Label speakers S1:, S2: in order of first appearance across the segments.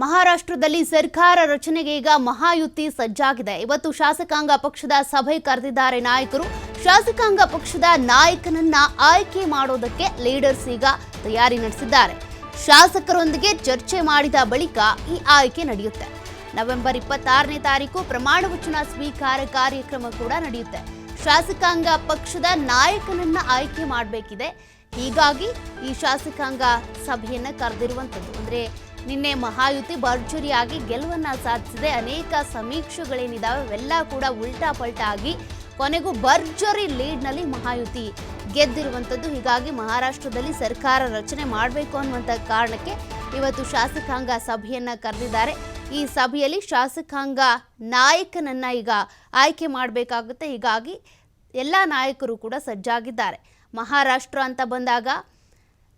S1: ಮಹಾರಾಷ್ಟ್ರದಲ್ಲಿ ಸರ್ಕಾರ ರಚನೆಗೆ ಈಗ ಮಹಾಯುತಿ ಸಜ್ಜಾಗಿದೆ. ಇವತ್ತು ಶಾಸಕಾಂಗ ಪಕ್ಷದ ಸಭೆ ಕರೆದಿದ್ದಾರೆ ನಾಯಕರು. ಶಾಸಕಾಂಗ ಪಕ್ಷದ ನಾಯಕನನ್ನ ಆಯ್ಕೆ ಮಾಡೋದಕ್ಕೆ ಲೀಡರ್ಸ್ ಈಗ ತಯಾರಿ ನಡೆಸಿದ್ದಾರೆ. ಶಾಸಕರೊಂದಿಗೆ ಚರ್ಚೆ ಮಾಡಿದ ಬಳಿಕ ಈ ಆಯ್ಕೆ ನಡೆಯುತ್ತೆ. ನವೆಂಬರ್ ಇಪ್ಪತ್ತಾರನೇ ತಾರೀಕು ಪ್ರಮಾಣ ವಚನ ಸ್ವೀಕಾರ ಕಾರ್ಯಕ್ರಮ ಕೂಡ ನಡೆಯುತ್ತೆ. ಶಾಸಕಾಂಗ ಪಕ್ಷದ ನಾಯಕನನ್ನ ಆಯ್ಕೆ ಮಾಡಬೇಕಿದೆ. ಹೀಗಾಗಿ ಈ ಶಾಸಕಾಂಗ ಸಭೆಯನ್ನ ಕರೆದಿರುವಂಥದ್ದು ಅಂದ್ರೆ ನಿನ್ನೆ ಮಹಾಯುತಿ ಭರ್ಜರಿಯಾಗಿ ಗೆಲುವನ್ನ ಸಾಧಿಸಿದೆ. ಅನೇಕ ಸಮೀಕ್ಷೆಗಳೇನಿದಾವೆ ಅವೆಲ್ಲ ಕೂಡ ಉಲ್ಟಾ ಪಲ್ಟಾ ಆಗಿ ಕೊನೆಗೂ ಭರ್ಜರಿ ಲೀಡ್ನಲ್ಲಿ ಮಹಾಯುತಿ ಗೆದ್ದಿರುವಂಥದ್ದು ಹೀಗಾಗಿ ಮಹಾರಾಷ್ಟ್ರದಲ್ಲಿ ಸರ್ಕಾರ ರಚನೆ ಮಾಡಬೇಕು ಅನ್ನುವಂಥ ಕಾರಣಕ್ಕೆ ಇವತ್ತು ಶಾಸಕಾಂಗ ಸಭೆಯನ್ನ ಕರೆದಿದ್ದಾರೆ. ಈ ಸಭೆಯಲ್ಲಿ ಶಾಸಕಾಂಗ ನಾಯಕನನ್ನ ಈಗ ಆಯ್ಕೆ ಮಾಡಬೇಕಾಗುತ್ತೆ. ಹೀಗಾಗಿ ಎಲ್ಲ ನಾಯಕರು ಕೂಡ ಸಜ್ಜಾಗಿದ್ದಾರೆ. ಮಹಾರಾಷ್ಟ್ರ ಅಂತ ಬಂದಾಗ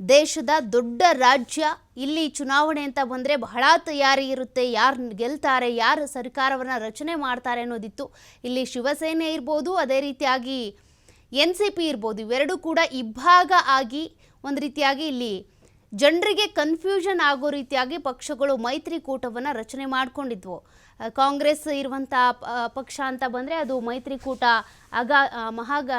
S1: ದೇಶದ ದೊಡ್ಡ ರಾಜ್ಯ ಇಲ್ಲಿ ಚುನಾವಣೆ ಅಂತ ಬಂದರೆ ಬಹಳ ತಯಾರಿ ಇರುತ್ತೆ. ಯಾರು ಗೆಲ್ತಾರೆ, ಯಾರು ಸರ್ಕಾರವನ್ನು ರಚನೆ ಮಾಡ್ತಾರೆ ಅನ್ನೋದಿತ್ತು. ಇಲ್ಲಿ ಶಿವಸೇನೆ ಇರ್ಬೋದು, ಅದೇ ರೀತಿಯಾಗಿ ಎನ್ ಸಿ ಪಿ ಇರ್ಬೋದು, ಇವೆರಡೂ ಕೂಡ ಇಬ್ಬಾಗ ಆಗಿ ಒಂದು ರೀತಿಯಾಗಿ ಇಲ್ಲಿ ಜನರಿಗೆ ಕನ್ಫ್ಯೂಷನ್ ಆಗೋ ರೀತಿಯಾಗಿ ಪಕ್ಷಗಳು ಮೈತ್ರಿಕೂಟವನ್ನು ರಚನೆ ಮಾಡಿಕೊಂಡಿದ್ವು. ಕಾಂಗ್ರೆಸ್ ಇರುವಂಥ ಪಕ್ಷ ಅಂತ ಬಂದರೆ ಅದು ಮೈತ್ರಿಕೂಟ, ಅಗಾ ಮಹಾಗ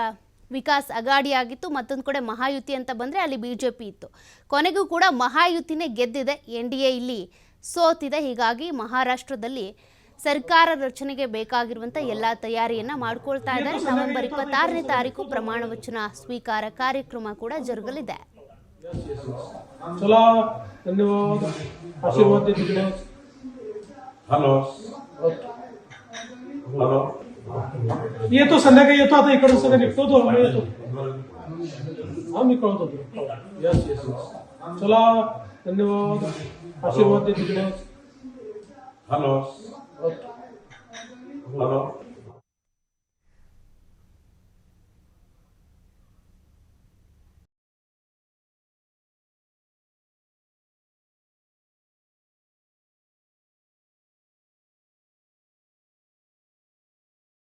S1: ವಿಕಾಸ್ ಅಗಾಡಿ ಆಗಿತ್ತು ಮತ್ತೊಂದು ಕಡೆ ಮಹಾಯುತಿ ಅಂತ ಬಂದರೆ ಅಲ್ಲಿ ಬಿ ಜೆ ಪಿ ಇತ್ತು. ಕೊನೆಗೂ ಕೂಡ ಮಹಾಯುತಿನೇ ಗೆದ್ದಿದೆ ಎನ್ ಡಿ ಎ ಇಲ್ಲಿ ಸೋತಿದೆ. ಹೀಗಾಗಿ ಮಹಾರಾಷ್ಟ್ರದಲ್ಲಿ ಸರ್ಕಾರ ರಚನೆಗೆ ಬೇಕಾಗಿರುವಂಥ ಎಲ್ಲ ತಯಾರಿಯನ್ನು ಮಾಡ್ಕೊಳ್ತಾ ಇದ್ದಾರೆ. ನವೆಂಬರ್ ಇಪ್ಪತ್ತಾರನೇ ತಾರೀಕು ಪ್ರಮಾಣ ವಚನ ಸ್ವೀಕಾರ ಕಾರ್ಯಕ್ರಮ ಕೂಡ ಜರುಗಲಿದೆ.
S2: ಹಲೋ ಹಲೋ
S3: येतो संध्याकाळी येतो आता इकडून सगळं निघतो तो मी येतो. हा मी कळतो यस यस चला धन्यवाद. आशीर्वाद दे तिकडे.
S2: Hello hello